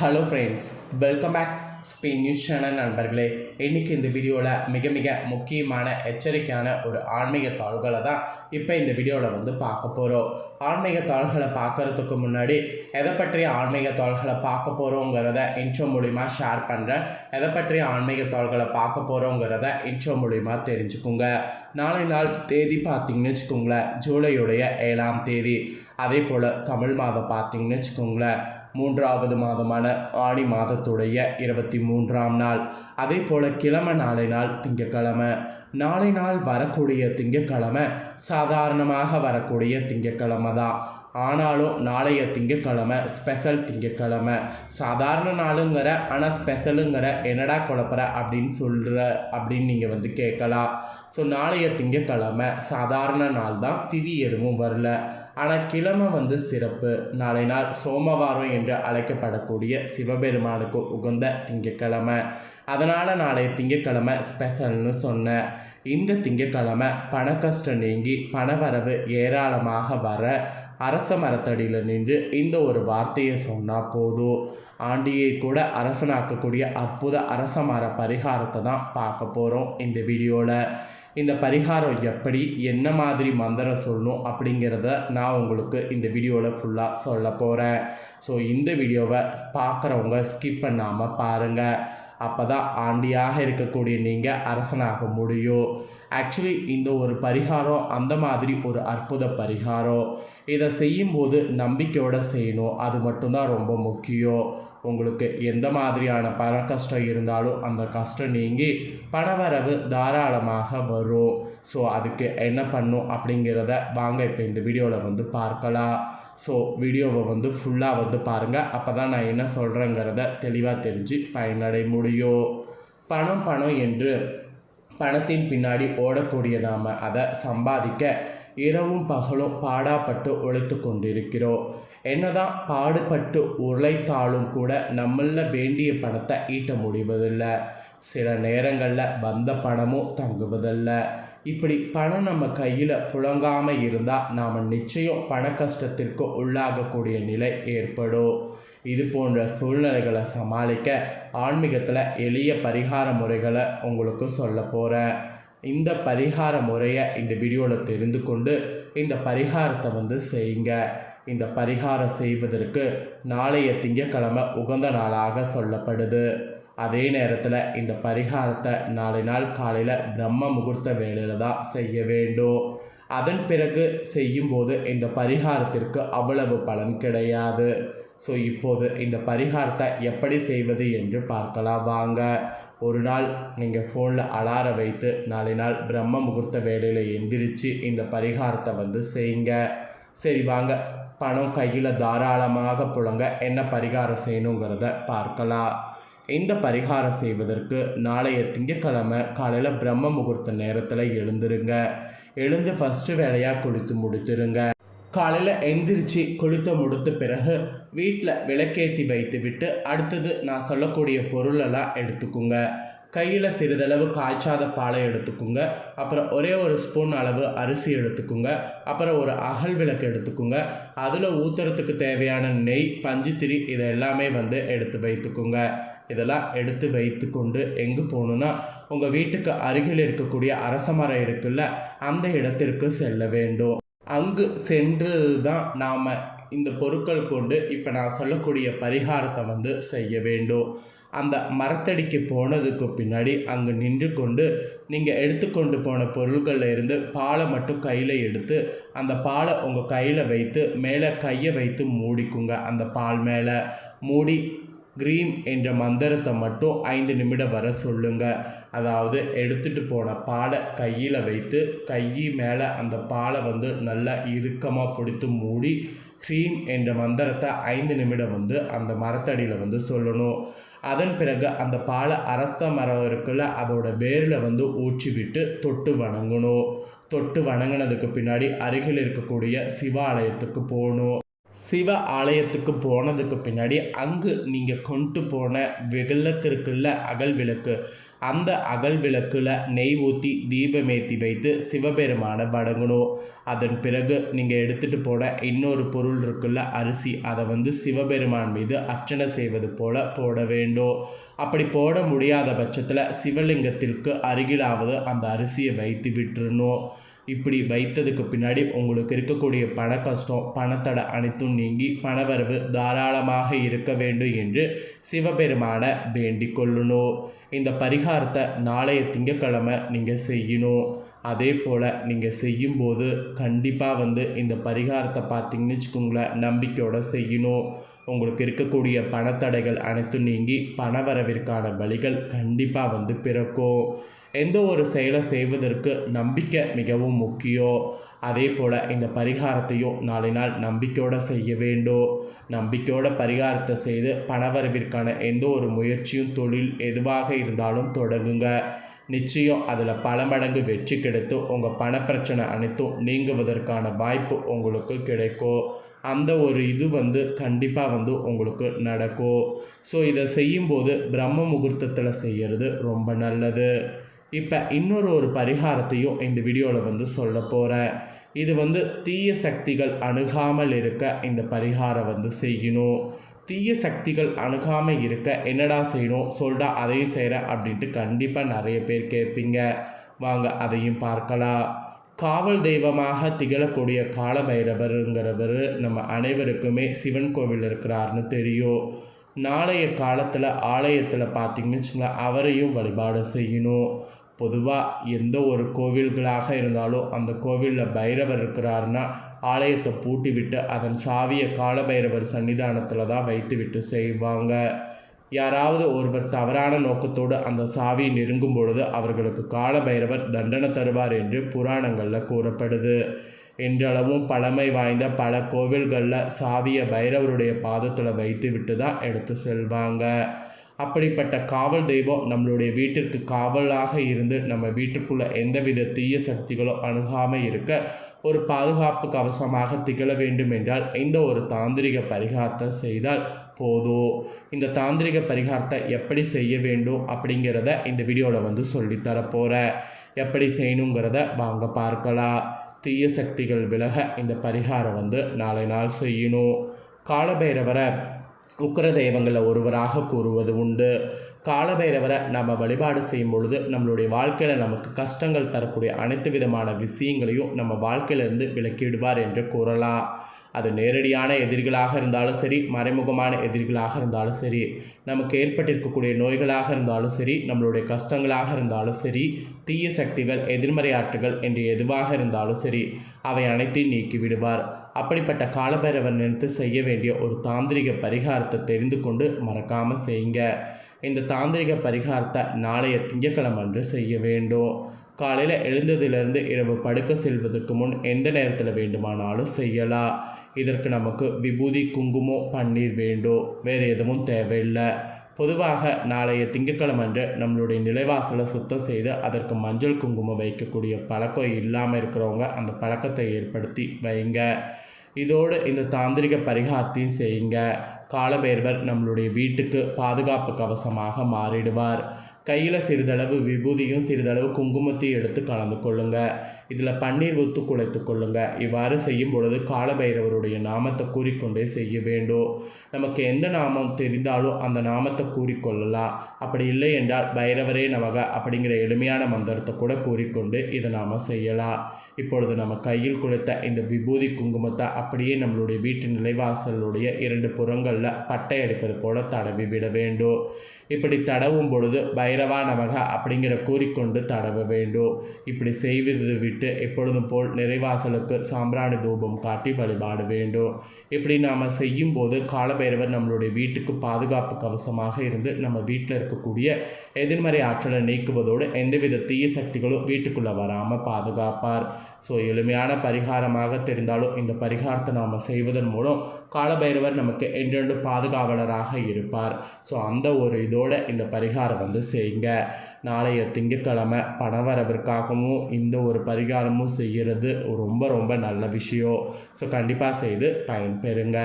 Hello friends welcome back Spain news channel நண்பர்களே. இன்றைக்கி இந்த வீடியோவில் மிக மிக முக்கியமான எச்சரிக்கையான ஒரு ஆன்மீக தாள்களை தான் இப்போ இந்த வீடியோவில் வந்து பார்க்க போகிறோம் ஆன்மீக தாள்களை பார்க்குறதுக்கு முன்னாடி எதை பற்றிய ஆன்மீக தாள்களை பார்க்க போகிறோங்கிறத இன்ட்ரோ மூலிமா ஷேர் பண்ணுறேன் எதை பற்றிய ஆன்மீக தாள்களை பார்க்க போகிறோங்கிறத இன்ட்ரோ மூலிமா தெரிஞ்சுக்கோங்க. நாளை நாள் தேதி பார்த்தீங்கன்னு வச்சுக்கோங்களேன் ஜூலையுடைய ஏழாம் தேதி. அதே போல் தமிழ் மாதம் பார்த்திங்கன்னு வச்சுக்கோங்களேன் மூன்றாவது மாதமான ஆடி மாதத்துடைய இருபத்தி மூன்றாம் நாள். அதே போல் கிழமை நாளை நாள் திங்கக்கிழமை நாளை நாள் வரக்கூடிய திங்கக்கிழமை சாதாரணமாக வரக்கூடிய திங்கக்கிழமை தான். ஆனாலும் நாளைய திங்கக்கிழமை ஸ்பெஷல் திங்கக்கிழமை சாதாரண நாளுங்கிற ஆனால் ஸ்பெஷலுங்கிற என்னடா குழப்பற அப்படின்னு சொல்கிற அப்படின்னு நீங்கள் வந்து கேட்கலாம். ஸோ நாளைய திங்கக்கிழமை சாதாரண நாள் தான். திதி எதுவும் வரல. ஆனால் கிழமை வந்து சிறப்பு. நாளை நாள் சோமவாரம் என்று அழைக்கப்படக்கூடிய சிவபெருமானுக்கு உகந்த திங்கக்கிழமை அதனால் நாளைய திங்கக்கிழமை ஸ்பெஷல்னு சொன்னேன் இந்த திங்கக்கிழமை பண கஷ்டம் நீங்கி பணவரவு ஏராளமாக வர அரச மரத்தடியில் நின்று இந்த ஒரு வார்த்தையை சொன்னால் போதும். ஆண்டியை கூட அரசனாக்கக்கூடிய அற்புத அரச மர பரிகாரத்தை தான் பார்க்க போகிறோம் இந்த வீடியோவில் இந்த பரிகாரம் எப்படி என்ன மாதிரி மந்திரம் சொல்லணும் அப்படிங்கிறத நான் உங்களுக்கு இந்த வீடியோவில் ஃபுல்லாக சொல்ல போகிறேன் ஸோ இந்த வீடியோவை பார்க்குறவங்க ஸ்கிப் பண்ணாமல் பாருங்கள் அப்போ தான் ஆண்டியாக இருக்கக்கூடிய நீங்கள் அரசனாக முடியும். ஆக்சுவலி இந்த ஒரு பரிகாரம் அந்த மாதிரி ஒரு அற்புத பரிகாரம். இதை செய்யும்போது நம்பிக்கையோடு செய்யணும். அது மட்டும்தான் ரொம்ப முக்கியம். உங்களுக்கு எந்த மாதிரியான பண கஷ்டம் இருந்தாலும் அந்த கஷ்டம் நீங்கி பணவரவு தாராளமாக வரும். ஸோ அதுக்கு என்ன பண்ணும் அப்படிங்கிறத வாங்க இப்போ இந்த வீடியோவில் வந்து பார்க்கலாம். ஸோ வீடியோவை வந்து ஃபுல்லாக வந்து பாருங்கள் அப்போ தான் நான் என்ன சொல்கிறேங்கிறத தெளிவாக தெரிஞ்சு பயனடை முடியும். பணம் பணம் என்று பணத்தின் பின்னாடி ஓடக்கூடிய நாம் அதை சம்பாதிக்க இரவும் பகலும் பாடாப்பட்டு உழைத்து கொண்டிருக்கிறோம். என்னதான் பாடுபட்டு உழைத்தாலும் கூட நம்மள வேண்டிய பணத்தை ஈட்ட முடிவதில்லை. சில நேரங்களில் வந்த பணமும் தங்குவதில்லை. இப்படி பணம் நம்ம கையில் புழங்காமல் இருந்தால் நாம் நிச்சயம் பண கஷ்டத்திற்கு உள்ளாகக்கூடிய நிலை ஏற்படும். இது போன்ற சூழ்நிலைகளை சமாளிக்க ஆன்மீகத்தில் எளிய பரிகார முறைகளை உங்களுக்கு சொல்ல போகிறேன் இந்த பரிகார முறையை இந்த வீடியோவில் தெரிந்து கொண்டு இந்த பரிகாரத்தை வந்து செய்யுங்க. இந்த பரிகாரம் செய்வதற்கு நாளைய திங்கக்கிழமை உகந்த நாளாக சொல்லப்படுது. அதே நேரத்தில் இந்த பரிகாரத்தை நாளை நாள் காலையில் பிரம்ம முகூர்த்த வேலையில் தான் செய்ய வேண்டும். அதன் பிறகு செய்யும்போது இந்த பரிகாரத்திற்கு அவ்வளவு பலன் கிடையாது. ஸோ இப்போது இந்த பரிகாரத்தை எப்படி செய்வது என்று பார்க்கலாம். வாங்க. ஒரு நாள் நீங்கள் ஃபோனில் அலார வைத்து நாளை நாள் பிரம்ம முகூர்த்த வேலையில் எந்திரிச்சு இந்த பரிகாரத்தை வந்து செய்யுங்க. சரி வாங்க. பணம் கையில் தாராளமாக புழங்க என்ன பரிகாரம் செய்யணுங்கிறத பார்க்கலாம். இந்த பரிகாரம் செய்வதற்கு நாளைய திங்கட்கிழமை காலையில் பிரம்ம முகூர்த்த நேரத்தில் எழுந்துருங்க. எழுந்து ஃபஸ்ட்டு வேலையாக குளித்து முடித்துருங்க. காலையில் எந்திரிச்சு குளித்து முடித்த பிறகு வீட்டில் விளக்கேற்றி வைத்து விட்டு அடுத்தது நான் சொல்லக்கூடிய பொருளெல்லாம் எடுத்துக்கோங்க. கையில் சிறிதளவு காய்ச்சாத பாலை எடுத்துக்கோங்க. அப்புறம் ஒரே ஒரு ஸ்பூன் அளவு அரிசி எடுத்துக்கோங்க. அப்புறம் ஒரு அகல் விளக்கு எடுத்துக்கோங்க. அதில் ஊற்றுறதுக்கு தேவையான நெய் பஞ்சுத்திரி இதை எல்லாமே வந்து எடுத்து வைத்துக்கோங்க. இதெல்லாம் எடுத்து வைத்து கொண்டு எங்கே போகணுன்னா உங்கள் வீட்டுக்கு அருகில் இருக்கக்கூடிய அரச மரம் இருக்குல்ல அந்த இடத்திற்கு செல்ல வேண்டும். அங்கு சென்று தான் நாம் இந்த பொருட்கள் கொண்டு இப்போ நான் சொல்லக்கூடிய பரிகாரத்தை வந்து செய்ய வேண்டும். அந்த மரத்தடிக்கு போனதுக்கு பின்னாடி அங்கே நின்று கொண்டு நீங்கள் எடுத்துக்கொண்டு போன பொருள்களில் இருந்து பாலை மட்டும் கையில் எடுத்து அந்த பாலை உங்கள் கையில் வைத்து மேலே கையை வைத்து மூடிக்குங்க. அந்த பால் மேலே மூடி க்ரீம் என்ற மந்திரத்தை மட்டும் ஐந்து நிமிடம் வர சொல்லுங்க. அதாவது எடுத்துகிட்டு போன பாலை கையில் வைத்து கை மேலே அந்த பாலை வந்து நல்லா இறுக்கமாக பிடித்து மூடி க்ரீம் என்ற மந்திரத்தை ஐந்து நிமிடம் வந்து அந்த மரத்தடியில் வந்து சொல்லணும். அதன் பிறகு அந்த பாலை அறத்த மரம் இருக்குல்ல அதோட வேரில் வந்து ஊற்றி விட்டு தொட்டு வணங்கணும். தொட்டு வணங்கினதுக்கு பின்னாடி அருகில் இருக்கக்கூடிய சிவாலயத்துக்கு போகணும். சிவ ஆலயத்துக்கு போனதுக்கு பின்னாடி அங்கு நீங்கள் கொண்டு போன விளக்கு இருக்குல்ல அகல் விளக்கு. அந்த அகல் விளக்கில் நெய் ஊற்றி தீபமேத்தி வைத்து சிவபெருமானை வணங்கணும். அதன் பிறகு நீங்கள் எடுத்துகிட்டு போன இன்னொரு பொருள் இருக்குல்ல அரிசி. அதை வந்து சிவபெருமான் மீது அர்ச்சனை செய்வது போல போட வேண்டும். அப்படி போட முடியாத பட்சத்தில் சிவலிங்கத்திற்கு அருகிலாவது அந்த அரிசியை வைத்து விட்டுறணும். இப்படி வைத்ததுக்கு பின்னாடி உங்களுக்கு இருக்கக்கூடிய பண கஷ்டம் பணத்தடை அனைத்தும் நீங்கி பணவரவு தாராளமாக இருக்க வேண்டும் என்று சிவபெருமானை வேண்டிக் கொள்ளணும் இந்த பரிகாரத்தை நாளைய திங்கக்கிழமை நீங்கள் செய்யணும். அதே போல் நீங்கள் செய்யும்போது கண்டிப்பாக வந்து இந்த பரிகாரத்தை பார்த்தீங்கன்னு வச்சுக்கோங்களேன் நம்பிக்கையோடு செய்யணும். உங்களுக்கு இருக்கக்கூடிய பணத்தடைகள் அனைத்தும் நீங்கி பணவரவிற்கான வழிகள் கண்டிப்பாக வந்து பிறக்கும். எந்த ஒரு செயலை செய்வதற்கு நம்பிக்கை மிகவும் முக்கியம் அதே போல் இந்த பரிகாரத்தையும் நாளை நாள் நம்பிக்கையோடு செய்ய வேண்டும் நம்பிக்கையோட பரிகாரத்தை செய்து பணவரவிற்கான எந்த ஒரு முயற்சியும் தொழில் எதுவாக இருந்தாலும் தொடங்குங்க. நிச்சயம் அதில் பல மடங்கு வெற்றி கிடைத்து உங்கள் பணப்பிரச்சனை அனைத்தும் நீங்குவதற்கான வாய்ப்பு உங்களுக்கு கிடைக்கும் அந்த ஒரு இது வந்து கண்டிப்பாக வந்து உங்களுக்கு நடக்கும் ஸோ இதை செய்யும்போது பிரம்ம முகூர்த்தத்தில் செய்கிறது ரொம்ப நல்லது. இப்போ இன்னொரு ஒரு பரிகாரத்தையும் இந்த வீடியோவில் வந்து சொல்ல போகிறேன் இது வந்து தீய சக்திகள் அணுகாமல் இருக்க இந்த பரிகாரம் வந்து செய்யணும். தீய சக்திகள் அணுகாமல் இருக்க என்னடா செய்யணும்? சொல்டா அதையும் செய்கிறேன் அப்படின்ட்டு கண்டிப்பாக நிறைய பேர் கேட்பீங்க. வாங்க அதையும் பார்க்கலாம். காவல் தெய்வமாக திகழக்கூடிய காலபைரவருங்கிறவர் நம்ம அனைவருக்குமே சிவன் கோவில் இருக்கிறாருன்னு தெரியும். நாளைய காலத்தில் ஆலயத்தில் பார்த்திங்கன்னு வச்சுங்களேன் அவரையும் வழிபாடு செய்யணும். பொதுவாக எந்த ஒரு கோவில்களாக இருந்தாலும் அந்த கோவிலில் பைரவர் இருக்கிறாருன்னா ஆலயத்தை பூட்டி விட்டு அதன் சாவியை காலபைரவர் சன்னிதானத்தில் தான் வைத்து விட்டு செய்வாங்க. யாராவது ஒருவர் தவறான நோக்கத்தோடு அந்த சாவியை நெருங்கும் பொழுது அவர்களுக்கு காலபைரவர் தண்டனை தருவார் என்று புராணங்களில் கூறப்படுது. என்றளவும் பழமை வாய்ந்த பல கோவில்களில் சாவியை பைரவருடைய பாதத்தில் வைத்து விட்டு தான் எடுத்து செல்வாங்க. அப்படிப்பட்ட காவல் தெய்வம் நம்மளுடைய வீட்டிற்கு காவலாக இருந்து நம்ம வீட்டுக்குள்ளே எந்தவித தீய சக்திகளோ அணுகாமல் இருக்க ஒரு பாதுகாப்பு கவசமாக திகழ வேண்டும் என்றால் இந்த ஒரு தாந்திரிக பரிகாரத்தை செய்தால் போதும் இந்த தாந்திரிக பரிகாரத்தை எப்படி செய்ய வேண்டும் அப்படிங்கிறத இந்த வீடியோவில் வந்து சொல்லித்தர எப்படி செய்யணுங்கிறத வாங்க பார்க்கலாம். தீய சக்திகள் விலக இந்த பரிகாரம் வந்து நாளை நாள் செய்யணும். காலபைரவரை உக்கர தெய்வங்களில் ஒருவராக கூறுவது உண்டு. காலபைரவரை நம்ம வழிபாடு செய்யும் பொழுது நம்மளுடைய வாழ்க்கையில் நமக்கு கஷ்டங்கள் தரக்கூடிய அனைத்து விதமான விஷயங்களையும் நம்ம வாழ்க்கையிலிருந்து விலக்கிவிடுவார் என்று கூறலாம். அது நேரடியான எதிரிகளாக இருந்தாலும் சரி மறைமுகமான எதிரிகளாக இருந்தாலும் சரி நமக்கு ஏற்பட்டிருக்கக்கூடிய நோய்களாக இருந்தாலும் சரி நம்மளுடைய கஷ்டங்களாக இருந்தாலும் சரி தீய சக்திகள் எதிர்மறை ஆற்றுகள் என்று எதுவாக இருந்தாலும் சரி அவை அனைத்தையும் நீக்கி விடுவார். அப்படிப்பட்ட காலபைரவர் நினைத்து செய்ய வேண்டிய ஒரு தாந்திரிக பரிகாரத்தை தெரிந்து கொண்டு மறக்காமல் செய்யுங்க. இந்த தாந்திரிக பரிகாரத்தை நாளைய திங்கக்கிழமை அன்று செய்ய வேண்டும். காலையில் எழுந்ததிலிருந்து இரவு படுக்க செல்வதற்கு முன் எந்த நேரத்தில் வேண்டுமானாலும் செய்யலாம். இதற்கு நமக்கு விபூதி குங்குமம் பன்னீர் வேண்டும். வேறு எதுவும் தேவையில்லை. பொதுவாக நாளைய திங்கட்கிழமை அன்று நம்மளுடைய நிலைவாசலை சுத்தம் செய்து அதற்கு மஞ்சள் குங்குமம் வைக்கக்கூடிய பழக்கம் இல்லாமல் இருக்கிறவங்க அந்த பழக்கத்தை ஏற்படுத்தி வைங்க. இதோடு இந்த தாந்திரிக பரிகாரத்தையும் செய்யுங்க. காலபேர்வர் நம்மளுடைய வீட்டுக்கு பாதுகாப்பு கவசமாக மாறிடுவார். கையில் சிறிதளவு விபூதியும் சிறிதளவு குங்குமத்தையும் எடுத்து கலந்து கொள்ளுங்கள் இதில் பன்னீர் ஊத்து குலைத்து கொள்ளுங்கள் இவ்வாறு செய்யும் பொழுது காலபைரவருடைய நாமத்தை கூறிக்கொண்டே செய்ய வேண்டும். நமக்கு எந்த நாமம் தெரிந்தாலும் அந்த நாமத்தை கூறிக்கொள்ளலாம் அப்படி இல்லை என்றால் பைரவரே நமக அப்படிங்கிற எளிமையான மந்திரத்தை கூட கூறிக்கொண்டு இதை நாம் செய்யலாம். இப்பொழுது நம்ம கையில் கொடுத்த இந்த விபூதி குங்குமத்தை அப்படியே நம்மளுடைய வீட்டு நிலைவாசலுடைய இரண்டு புறங்களில் பட்டை அடிப்பது போல தடவி விட வேண்டும். இப்படி தடவும் பொழுது பைரவா நமக அப்படிங்கிற கூறிக்கொண்டு தடவ வேண்டும். இப்படி செய்வது விட்டு எப்பொழுதும் போல் நிறைவாசலுக்கு சாம்பிராணி தூபம் காட்டி வழிபாட வேண்டும். இப்படி நாம் செய்யும்போது காலபைரவர் நம்மளுடைய வீட்டுக்கு பாதுகாப்பு கவசமாக இருந்து நம்ம வீட்டில் இருக்கக்கூடிய எதிர்மறை ஆற்றலை நீக்குவதோடு எந்தவித தீய சக்திகளும் வீட்டுக்குள்ளே வராமல் பாதுகாப்பார். ஸோ எளிமையான பரிகாரமாக தெரிந்தாலும் இந்த பரிகாரத்தை நாம் செய்வதன் மூலம் காலபைரவர் நமக்கு என்றென்று பாதுகாவலராக இருப்பார். ஸோ அந்த ஒரு இதோட இந்த பரிகாரம் வந்து செய்யுங்க. நாளைய திங்கட்கிழமை பணவரவிற்காகவும் இந்த ஒரு பரிகாரமும் செய்கிறது ரொம்ப ரொம்ப நல்ல விஷயம். ஸோ கண்டிப்பாக செய்து பயன்பெறுங்க.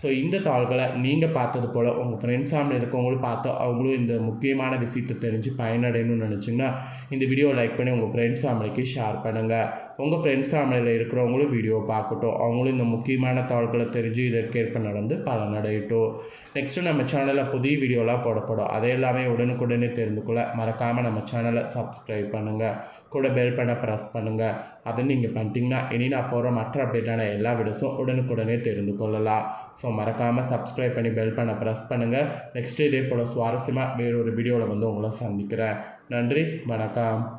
ஸோ இந்த தாள்களை நீங்கள் பார்த்தது போல் உங்கள் ஃப்ரெண்ட்ஸ் ஃபேமிலி இருக்கவங்களும் பார்த்து அவங்களும் இந்த முக்கியமான விஷயத்தை தெரிஞ்சு பயனடையணும்னு நினச்சிங்கன்னா இந்த வீடியோ லைக் பண்ணி உங்கள் ஃப்ரெண்ட்ஸ் ஃபேமிலிக்கு ஷேர் பண்ணுங்கள் உங்கள் ஃப்ரெண்ட்ஸ் ஃபேமிலியில் இருக்கிறவங்களும் வீடியோ பார்க்கட்டும். அவங்களும் இந்த முக்கியமான தாள்களை தெரிஞ்சு இதற்கேற்ப நடந்து பலனடையட்டும். நெக்ஸ்ட்டு நம்ம சேனலில் புதிய வீடியோலாம் போடப்படும். அதை எல்லாமே உடனுக்குடனே தெரிந்து கொள்ள மறக்காமல் நம்ம சேனலை சப்ஸ்கிரைப் பண்ணுங்கள் கூட பெல் பண்ண ப்ரெஸ் பண்ணுங்கள் அதை நீங்கள் பண்ணிட்டீங்கன்னா இனி நான் போகிற மற்ற அப்டேட்டான எல்லா வீடியோஸும் உடனுக்குடனே தெரிந்து கொள்ளலாம். ஸோ மறக்காமல் சப்ஸ்கிரைப் பண்ணி பெல் பண்ண ப்ரெஸ் பண்ணுங்கள் நெக்ஸ்ட்டு இதே போல் சுவாரஸ்யமாக வேறொரு வீடியோவில் வந்து உங்களை சந்திக்கிறேன். நன்றி வணக்கம்.